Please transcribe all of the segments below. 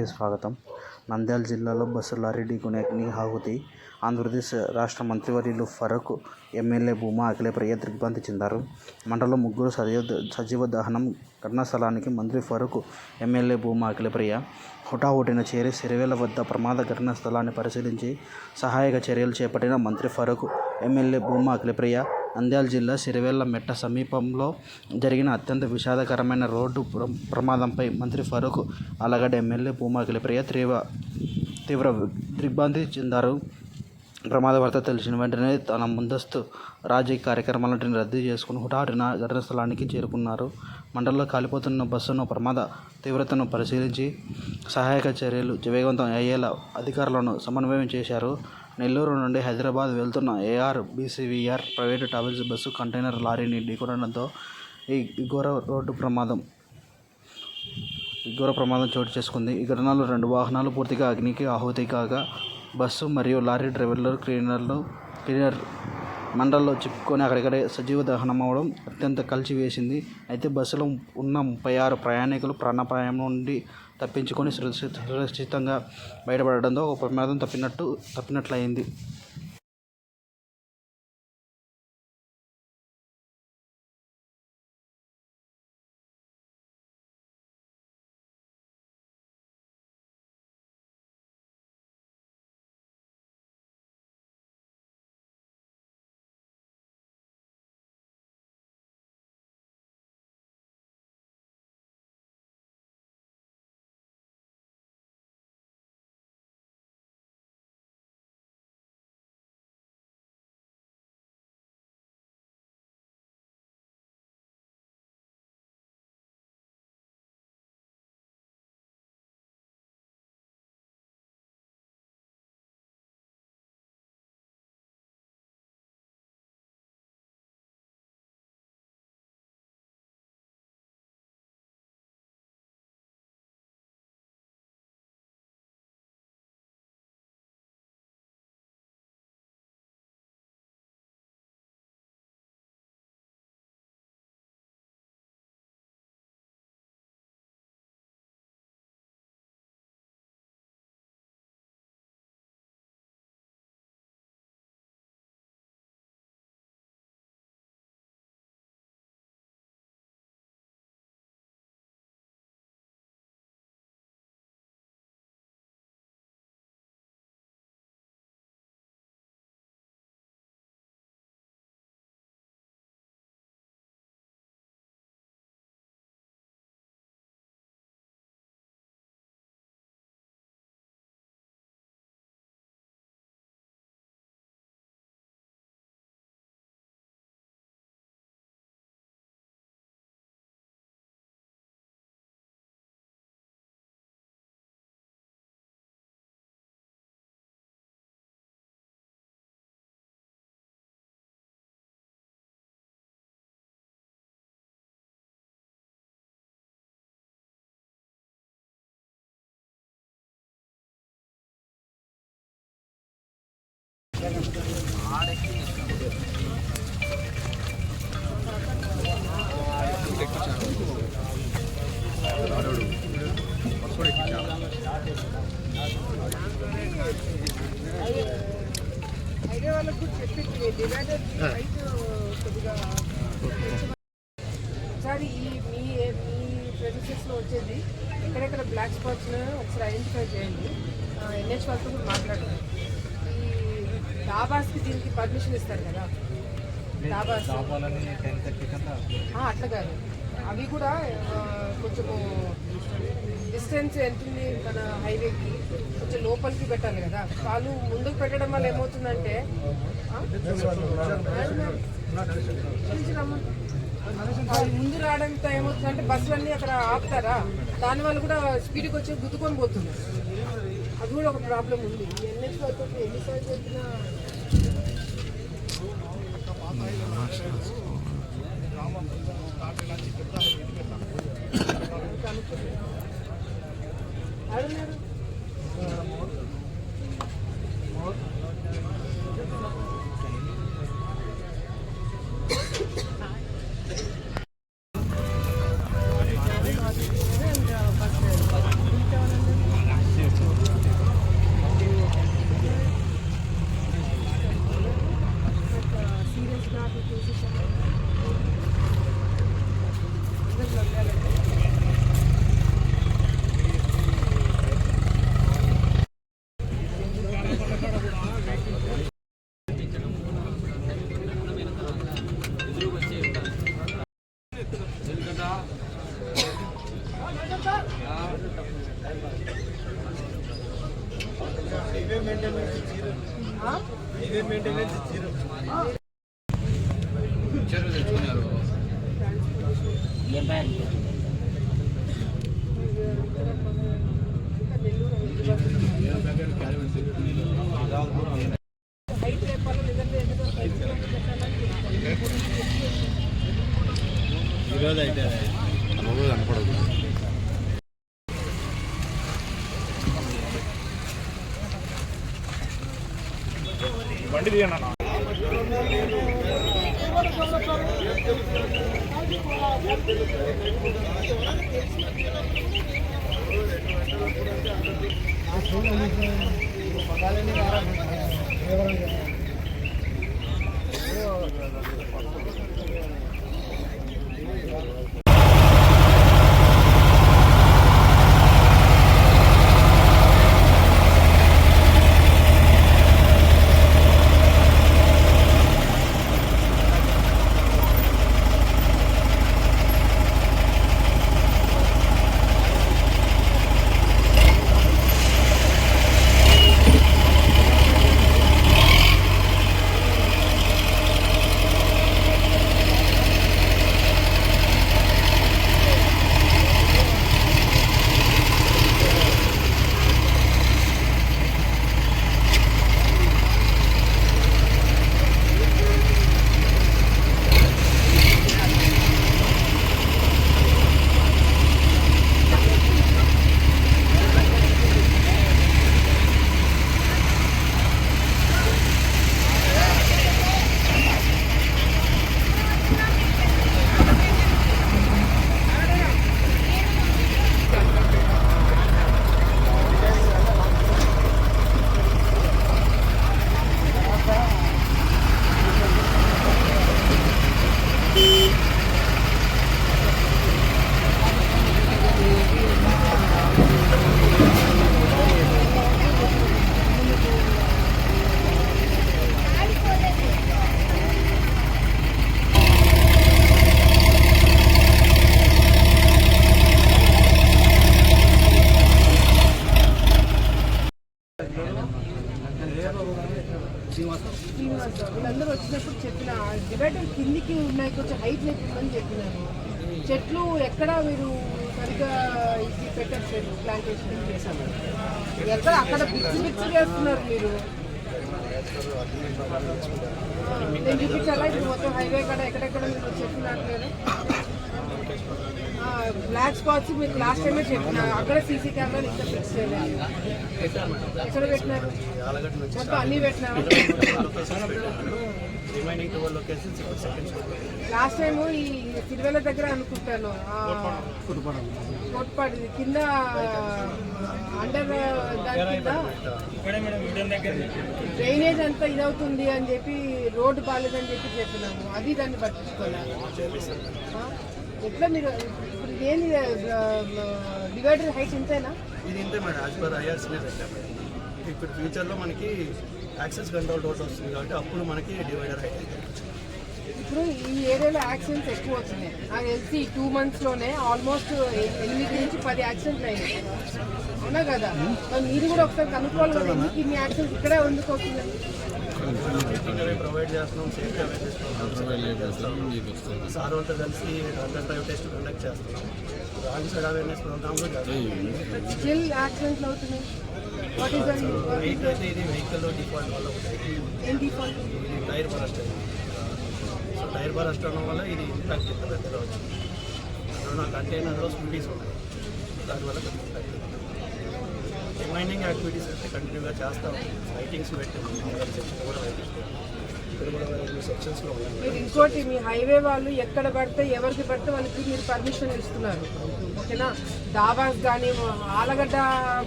వార్తలకి స్వాగతం. నంద్యాల జిల్లాలో bus lorry ఢీకొని అగ్ని ఆహుతి ఆంధ్రప్రదేశ్ రాష్ట్ర మంత్రివర్యులు ఫరూక్ ఎమ్మెల్యే భూమా అఖిలప్రియ దిగ్భ్రాంతి చెందారు. మండలం ముగ్గురు సజీవ సజీవ దహనం ఘటనా స్థలానికి మంత్రి ఫరూక్ ఎమ్మెల్యే భూమా అఖిలప్రియ హుటాహుటిన చేరి సిరివేల వద్ద ప్రమాద ఘటనా స్థలాన్ని పరిశీలించి సహాయక చర్యలు చేపట్టిన మంత్రి ఫరూక్ ఎమ్మెల్యే భూమా అఖిలప్రియ నంద్యాల జిల్లా సిరివెల్ల మెట్ట సమీపంలో జరిగిన అత్యంత విషాదకరమైన రోడ్డు ప్ర ప్రమాదంపై మంత్రి ఫరూక్ ఆలగడ్డ ఎమ్మెల్యే భూమా ప్రియ తీవ్ర తీవ్ర దిగ్భ్రాంతి చెందారు. ప్రమాద వార్త తెలిసిన వెంటనే తన ముందస్తు రాజకీయ కార్యక్రమాలన్నింటినీ రద్దు చేసుకుని హుటాహుటిన ఘటనా స్థలానికి చేరుకున్నారు. మండలంలో కాలిపోతున్న బస్సును ప్రమాద తీవ్రతను పరిశీలించి సహాయక చర్యలు వేగవంతం అయ్యేలా అధికారులను సమన్వయం చేశారు. నెల్లూరు నుండి హైదరాబాద్ వెళ్తున్న AR BCVR private travels bus container లారీని ఢీకొనడంతో ఈ ఘోర రోడ్డు ప్రమాదం ఘోర ప్రమాదం చోటు చేసుకుంది. ఈ ఘటనలో రెండు వాహనాలు పూర్తిగా అగ్నికి ఆహుతి కాగా బస్సు మరియు లారీ డ్రైవర్లు క్లీనర్లు క్లీనర్ మండల్లో చిక్కుకొని అక్కడిక్కడే సజీవ దహనం అవడం అత్యంత కలిసివేసింది అయితే బస్సులో ఉన్న ముప్పై ఆరు ప్రయాణికులు ప్రాణాపాయం నుండి తప్పించుకొని సురక్షితంగా బయటపడడంతో ఒక ప్రమాదం తప్పినట్టు తప్పినట్లయింది. ఒకసారి ఈ మీ మీ ప్రెమిసెస్లో వచ్చేది ఎక్కడెక్కడ బ్లాక్ స్పాట్స్ ఒకసారి ఐడెంటిఫై చేయండి. ఎన్హెచ్ వాళ్ళతో కూడా మాట్లాడండి డాబాస్కి దీనికి పర్మిషన్ ఇస్తారు కదా. డాబాస్. అట్లా కాదు. అవి కూడా కొంచెము డిస్టెన్స్ ఎంత ఉంది మన హైవేకి. కొంచెం లోపలికి పెట్టాలి కదా. వాళ్ళు ముందుకు పెట్టడం వల్ల ఏమవుతుందంటే ముందు రావడంతో ఏమవుతుందంటే బస్సులన్నీ అక్కడ ఆపుతారా? దానివల్ల కూడా స్పీడ్కి వచ్చి గుద్దుకొని పోతున్నారు. అది కూడా ఒక ప్రాబ్లం ఉంది. వరకు ఎన్నిసార్లు చెప్పినా అడుగు ఈరోజు అయితే కనపడదు బండి తీయన్నా శ్రీనివాస Thank you. కొంచెం హైట్ లేకుందని చెప్పినారు. చెట్లు ఎక్కడ మీరు సరిగ్గా ఇది పెట్టట్లేదు ప్లాంటేషన్ చేశారు ఎక్కడ అక్కడ పిచ్చి పిచ్చి చేస్తున్నారు మీరు? నేను చూపించాలా? ఇప్పుడు మొత్తం హైవే కాడ ఎక్కడెక్కడ మీరు చెట్లు నాటలేదు బ్లాక్ స్పాట్స్ మీకు లాస్ట్ టైమే చెప్పిన. అక్కడ సీసీ కెమెరాలు ఇంకా ఫిక్స్ చేయలేదు. ఎక్కడ పెట్టినారు? మొత్తం అన్ని పెట్టినారు రిమైనింగ్ ట్వెల్వ్ లొకేషన్స్ ఇప్పుడు సెకండ్ లాస్ట్ టైం ఈ తిరువెల దగ్గర అనుకుంటాను. కోట్పాడి కింద అండర్ దాని కింద డ్రైనేజ్ అంతా ఇదవుతుంది అని చెప్పి రోడ్డు బాగాలేదని చెప్పి చెప్పినాము. అది దాన్ని పట్టించుకోలేదు. ఎట్లా మీరు ఇప్పుడు ఏంది డివైడర్ హైట్ ఇంతేనా? ఇది ఇంతే మేడం యాజ్ పర్ ఐఆర్సీనే ఇప్పుడు ఫ్యూచర్లో మనకి యాక్సెస్ కంట్రోల్ రోడ్ వస్తుంది కాబట్టి అప్పుడు మనకి డివైడర్ హైట్ అవుతుంది ఇప్పుడు ఈ ఏరియాలో యాక్సిడెంట్స్ ఎక్కువ వచ్చినాయి నాకు తెలిసి టూ మంత్స్లోనే ఆల్మోస్ట్ ఎనిమిది నుంచి పది యాక్సిడెంట్లు అయినాయి. అవునా కదా? మరి మీరు కూడా ఒకసారి కనుక్కోవాలి కదా ఎందుకు ఇన్ని యాక్సిడెంట్స్ ఇక్కడే ఎందుకు అవుతుందని ప్రొవైడ్ చేస్తున్నాం సేఫ్టీ అవేర్నెస్ ప్రోగ్రామ్స్ సార్ వాళ్ళతో కలిసి డ్రైవ్ టెస్ట్ కండక్ట్ చేస్తున్నాం. రాంగ్ సైడ్ అవేర్నెస్ ప్రోగ్రామ్ కూడా చేస్తున్నాం. స్టిల్ యాక్సిడెంట్లు అవుతున్నాయి. వాట్ ఈస్ ఇది వెహికల్ డిఫాల్ట్ వల్ల టైర్ బరస్ట్ అయింది టైర్ బరస్ట్ అవడం వల్ల ఇది ఇంపాక్ట్ ఇంత పెద్దగా వచ్చింది. అందులో నా కంటైనర్లో స్పీడీస్ ఉన్నాయి. దానివల్ల. రిమైనింగ్ యాక్టివిటీస్ అయితే కంటిన్యూగా చేస్తాం. లైటింగ్స్ పెట్టాము ఇంకోటి మీ హైవే వాళ్ళు ఎక్కడ పడితే ఎవరికి పడితే వాళ్ళకి మీరు పర్మిషన్ ఇస్తున్నారు. ఓకేనా? డాబాస్ కానీ ఆలగడ్డ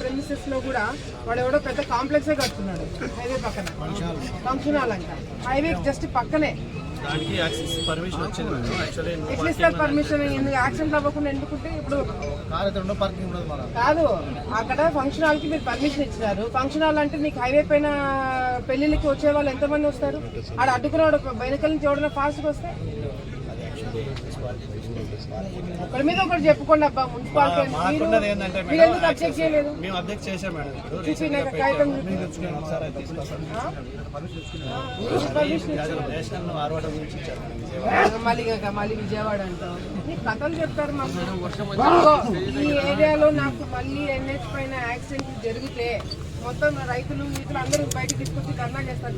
ప్రెమిసెస్లో కూడా వాడు ఎవడో పెద్ద కాంప్లెక్సే కడుతున్నాడు హైవే పక్కన. ఫంక్షన్ హాల్ అంట హైవే జస్ట్ పక్కనే. దానికి యాక్సెస్ పర్మిషన్ వచ్చింది మేడం. యాక్చువల్లీ ఎట్లా పర్మిషన్ ఎందుకు యాక్సిడెంట్ అవ్వకుండా ఎందుకుంటే ఇప్పుడు కాదు అక్కడ ఫంక్షన్ హాల్కి మీరు పర్మిషన్ ఇచ్చినారు ఫంక్షన్ హాల్ అంటే నీకు హైవే పైన పెళ్ళిళ్ళకి వచ్చే వాళ్ళు ఎంతమంది వస్తారు? ఆడ అడ్డుకున్నాడు వెనకాల నుంచి ఎవడన్నా ఫాస్ట్గా వస్తే? ఒకరి మీద ఒకటి చెప్పుకోండి అబ్బా మున్సిపాలిటీ ఏంటంటే మేము అబ్జెక్ట్ చేసాం మేడం. నేషనల్ గురించి. మళ్ళీ విజయవాడ అంటాం కథలు చెప్తారు మాకు. ఈ ఏరియాలో నాకు మళ్ళీ ఎన్హెచ్ పైన యాక్సిడెంట్ జరిగితే మొత్తం రైతులు మిత్రులు అందరూ బయటకు తీసుకొచ్చి ధర్నా చేస్తారు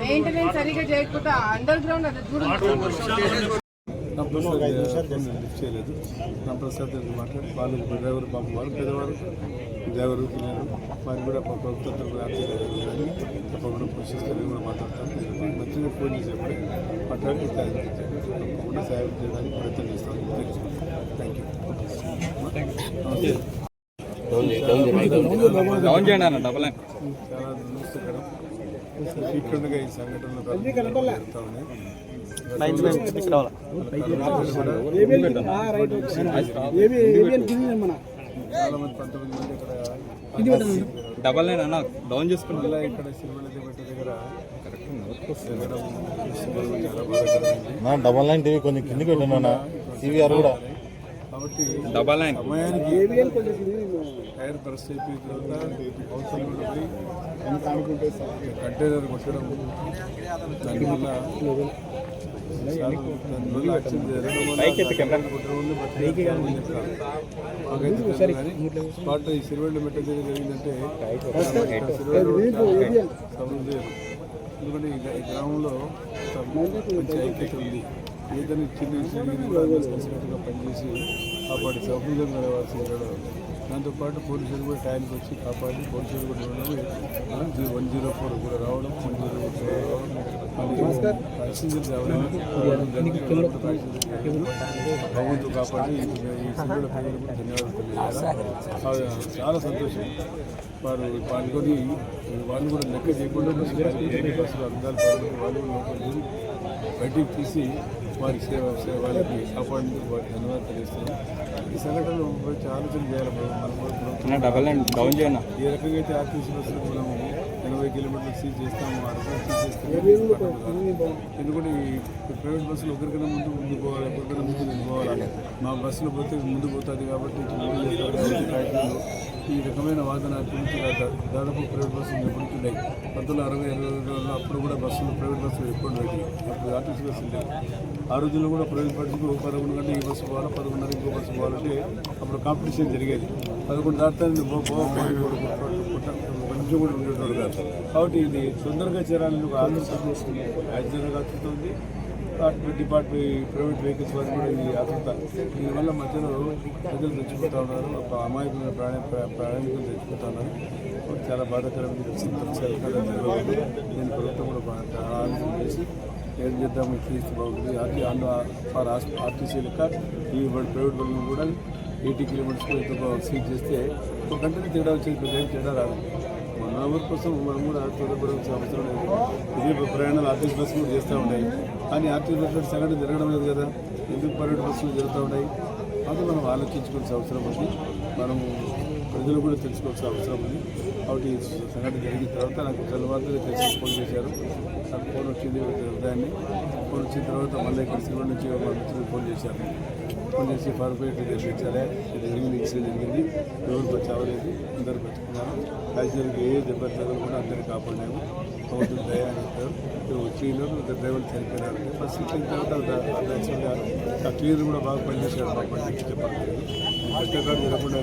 మెయింటెనెన్స్ సరిగా చేయకపోతే అండర్ గ్రౌండ్ అది చూడండి ప్రసాద్ లిఫ్ట్ చేయలేదు. నా ప్రసాద్ దగ్గర మాట్లాడి వాళ్ళు డ్రైవర్ పాపం వాళ్ళు పెద్దవారు డ్రైవర్ పిల్లలు. వారికి కూడా ప్రభుత్వం తప్పకుండా పోషిస్తారు కూడా మాట్లాడతాను. మంచిగా ఫోన్ చేసి ఎప్పుడే మాట్లాడి తప్పకుండా సాయం చేయడానికి ప్రయత్నం చేస్తాను. థ్యాంక్ యూ చాలా ఫ్రీక్వెంట్గా ఈ సంఘటనలు జరుగుతూ ఉన్నాయి. మంది ఇక్కడ డబల్ లైన్ అన్న డౌన్ చేసుకున్నా. ఇక్కడ డబల్ నైన్ టీవీ కొంచెం కిందికి వెళ్ళినా టీవీఆర్ కూడా. కాబట్టి డబల్ లైన్ సమయానికి టైర్ బరస్ట్ అయిపోయిన తర్వాత అవసరం పోయి కంటైనర్ కొట్టడం దానివల్ల స్పాట్ ఈ మెట్ట జరిగిందంటే ఎందుకంటే ఈ గ్రామంలో మంచి ఐక్యత ఉంది ఏదైనా చిన్న చిన్న కలిసికట్టుగా పనిచేసి కాపాడి సౌకర్యం కలవాల్సి ఉండడం దాంతోపాటు పోలీసులు కూడా టైంకి వచ్చి కాపాడి పోలీసులు కూడా జీ- వన్ జీరో ఫోర్ కూడా రావడం వన్ జీరో ఫోర్ రావడం ప్యాసింజర్ రావడం కాపాడి ఈ ధన్యవాదాలు చాలా సంతోషం. వారు పాల్గొని వాళ్ళు కూడా లెక్క చేయకుండా బస్సు బస్సులు అర్థాలు పాల్గొని వాళ్ళు వెళ్ళి బయటికి తీసి వారి సేవ సేవ వాళ్ళకి కాపాడేందుకు వారికి ధన్యవాదాలు తెలియజేస్తున్నాం. ఈ సంఘటనలు గురించి ఆలోచన చేయాలి మనం డబల్ డౌన్ చేయన్న ఏ రకంగా అయితే ఆర్టీసీ బస్సులు మనము ఎనభై కిలోమీటర్లు సీజ్ చేస్తాము ఆ రకంగా సీజ్ చేస్తే. ఎందుకంటే ఈ ప్రైవేట్ బస్సులు ఒకరికైనా ముందు ముందు పోవాలి ఒకరికైనా ముందు ముందు పోవాలి. మా బస్సులో పోతే ముందు పోతుంది కాబట్టి ఈ రకమైన వాదన గురించి దాదాపు ప్రైవేట్ బస్సులు ఎప్పుడుతున్నాయి పంతొమ్మిది అరవై ఇరవై అప్పుడు కూడా బస్సులు ప్రైవేట్ బస్సులు ఎప్పుడు పెట్టి అప్పుడు ఆర్టీసీ బస్సులు లేవు ఆ రోజుల్లో కూడా ప్రైవేట్ బస్సుకు పదకొండు గంటలు ఈ బస్సు పోవాలి పదకొండున్నర ఇంకో బస్సు పోవాలంటే అప్పుడు కాంపిటీషన్ జరిగేది పదకొండు దాటాన్ని కూడా కొంచెం కూడా ఉండేటోడు కాదు కాబట్టి ఇది తొందరగా చేరాలని ఒక ఆలోచన చేస్తుంది యాక్సిడెంట్ అవుతుంది డిపార్ట్మెంట్ ప్రైవేట్ వెహికల్స్ వారు కూడా ఇది ఆతృత దీనివల్ల మధ్యలో ప్రజలు తెచ్చిపోతా ఉన్నారు. ఒక అమాయకులు ప్రాణి ప్రయాణికులు తెచ్చిపోతా ఉన్నారు. చాలా బాధాకరమైన సరికాలం జరగలేదు దీని ప్రభుత్వం కూడా బాగా ఆలోచన చేసి ఏం చేద్దాం ఇది తీస్తే బాగుంటుంది ఆర్టీ ఫర్ ఆర్టీసీ లెక్క ఈ ప్రైవేట్ వాళ్ళు కూడా ఎయిటీ కిలోమీటర్స్ సీట్ చేస్తే ఒక గంటకి తేడా వచ్చేది పెద్ద ఏం తేడా రాదు. మన ఊరి కోసం మనం కూడా తొందరపడాల్సిన అవసరం లేదు. ఇదే ప్రయాణాలు ఆర్టీసీ బస్సు కూడా చేస్తూ ఉన్నాయి. కానీ ఆర్టీసీ బస్సులు సగటు తిరగడం లేదు కదా. ఎందుకు ప్రైవేట్ బస్సులు జరుగుతూ ఉన్నాయి? అది మనం ఆలోచించుకోవాల్సిన అవసరం ఉంది. మనము ప్రజలు కూడా తెలుసుకోవాల్సిన అవసరం ఉంది. కాబట్టి ఈ సంఘటన జరిగిన తర్వాత నాకు తెల్లవారులు తెలిసి ఫోన్ చేశారు. నాకు ఫోన్ వచ్చింది ఉదయాన్నే. ఫోన్ వచ్చిన తర్వాత మళ్ళీ ఇక్కడ శ్రీమండ నుంచి మా మిత్రులు ఫోన్ చేశారు. ఫోన్ చేసి పర్ఫెక్ట్ తెప్పించారే ఇది జరిగింది ఇన్సిడెంట్ జరిగింది. ఎవరు బచ్చావలేదు అందరూ బతుకున్నారు. ప్యాసింజర్కి ఏ దెబ్బ కూడా అందరినీ కాపాడినాము ప్రభుత్వం దయా అని చెప్పారు ఇప్పుడు చనిపోయినారు. ఫస్ట్ వచ్చిన తర్వాత ఆ క్లియర్ కూడా బాగా పనిచేశారు బాగా పనిచేసి చెప్పాలి జరగకుండా కూడా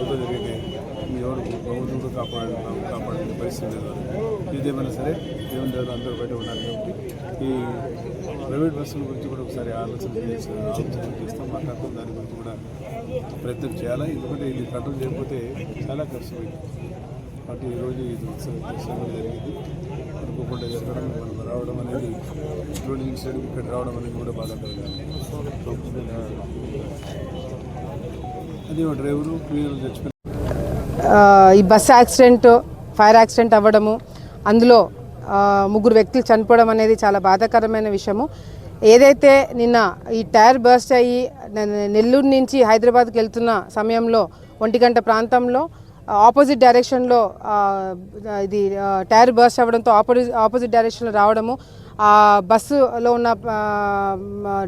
అవుతా జరిగితే ఎవరు ప్రభుత్వం కూడా కాపాడు కాపాడే పరిస్థితి లేదు. ఇదేమైనా సరే దేవుని దేవుడు అందరూ బయట ఉన్నారు కాబట్టి ఈ ప్రైవేట్ బస్సుల గురించి కూడా ఒకసారి ఆలోచన చేసి ఆలోచన చేస్తాం మాట్లాడతాం. దాని గురించి కూడా ప్రయత్నం చేయాలి? ఎందుకంటే ఇది కంట్రోల్ చేయకపోతే చాలా కష్టమైంది. కాబట్టి ఈరోజు ఇది ఉత్సవం జరిగింది. అనుకోకుండా జరగడం మనం రావడం అనేది ఇటువంటి ఇన్సిడెంట్ ఇక్కడ రావడం అనేది కూడా బాధాకరంగా అది డ్రైవరు ఈ బస్ యాక్సిడెంట్ ఫైర్ యాక్సిడెంట్ అవ్వడము అందులో ముగ్గురు వ్యక్తులు చనిపోవడం అనేది చాలా బాధాకరమైన విషయము. ఏదైతే నిన్న ఈ టైర్ బర్స్ట్ అయ్యి నెల్లూరు నుంచి హైదరాబాద్కి వెళ్తున్న సమయంలో ఒంటి గంట ప్రాంతంలో ఆపోజిట్ డైరెక్షన్లో ఇది టైర్ బర్స్ట్ అవ్వడంతో ఆపోజిట్ ఆపోజిట్ డైరెక్షన్లో రావడము ఆ బస్సులో ఉన్న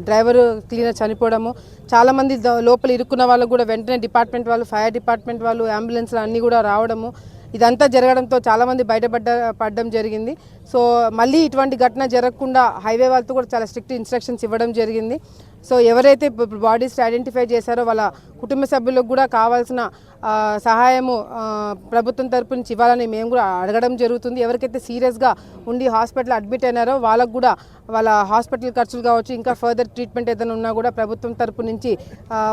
డ్రైవర్ క్లీనర్ చనిపోవడము చాలామంది లోపల ఇరుక్కున్న వాళ్ళకు కూడా వెంటనే డిపార్ట్మెంట్ వాళ్ళు ఫైర్ డిపార్ట్మెంట్ వాళ్ళు అంబులెన్స్లు అన్నీ కూడా రావడము ఇదంతా జరగడంతో చాలామంది బయటపడ్డ పడడం జరిగింది. సో మళ్ళీ ఇటువంటి ఘటన జరగకుండా హైవే వాళ్ళతో కూడా చాలా స్ట్రిక్ట్ ఇన్స్ట్రక్షన్స్ ఇవ్వడం జరిగింది. సో ఎవరైతే బాడీస్ ఐడెంటిఫై చేశారో వాళ్ళ కుటుంబ సభ్యులకు కూడా కావాల్సిన సహాయము ప్రభుత్వం తరపు నుంచి ఇవ్వాలని మేము కూడా అడగడం జరుగుతుంది. ఎవరికైతే సీరియస్గా ఉండి హాస్పిటల్ అడ్మిట్ అయినారో వాళ్ళకు కూడా వాళ్ళ హాస్పిటల్ ఖర్చులు కావచ్చు ఇంకా ఫర్దర్ ట్రీట్మెంట్ ఏదైనా ఉన్నా కూడా ప్రభుత్వం తరపు నుంచి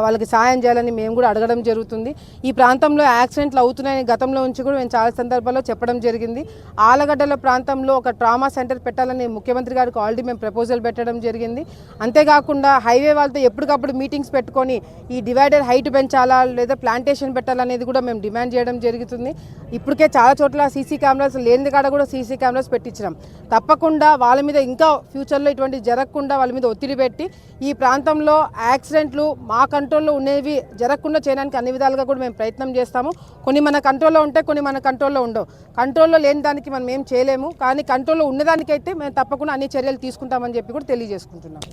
వాళ్ళకి సహాయం చేయాలని మేము కూడా అడగడం జరుగుతుంది. ఈ ప్రాంతంలో యాక్సిడెంట్లు అవుతున్నాయని గతంలో ఉంచి కూడా మేము చాలా సందర్భాల్లో చెప్పడం జరిగింది. ఆలగడ్డల ప్రాంతంలో ఒక ట్రామా సెంటర్ పెట్టాలని ముఖ్యమంత్రి గారికి ఆల్రెడీ మేము ప్రపోజల్ పెట్టడం జరిగింది. అంతేకాకుండా హైవే వాళ్ళతో ఎప్పటికప్పుడు మీటింగ్స్ పెట్టుకొని ఈ డివైడర్ హైట్ పెంచాలా లేదా ప్లాంటేషన్ అనేది కూడా మేము డిమాండ్ చేయడం జరుగుతుంది. ఇప్పటికే చాలా చోట్ల సీసీ కెమెరాస్ లేని కాడ కూడా సీసీ కెమెరాస్ పెట్టించినాం. తప్పకుండా వాళ్ళ మీద ఇంకా ఫ్యూచర్లో ఇటువంటి జరగకుండా వాళ్ళ మీద ఒత్తిడి పెట్టి ఈ ప్రాంతంలో యాక్సిడెంట్లు మా కంట్రోల్లో ఉండేవి జరగకుండా చేయడానికి అన్ని విధాలుగా కూడా మేము ప్రయత్నం చేస్తాము. కొన్ని మన కంట్రోల్లో ఉంటే కొన్ని మన కంట్రోల్లో ఉండవు. కంట్రోల్లో లేని దానికి మనం ఏం చేయలేము. కానీ కంట్రోల్లో ఉన్నదానికైతే మేము తప్పకుండా అన్ని చర్యలు తీసుకుంటామని చెప్పి కూడా తెలియజేసుకుంటున్నాం.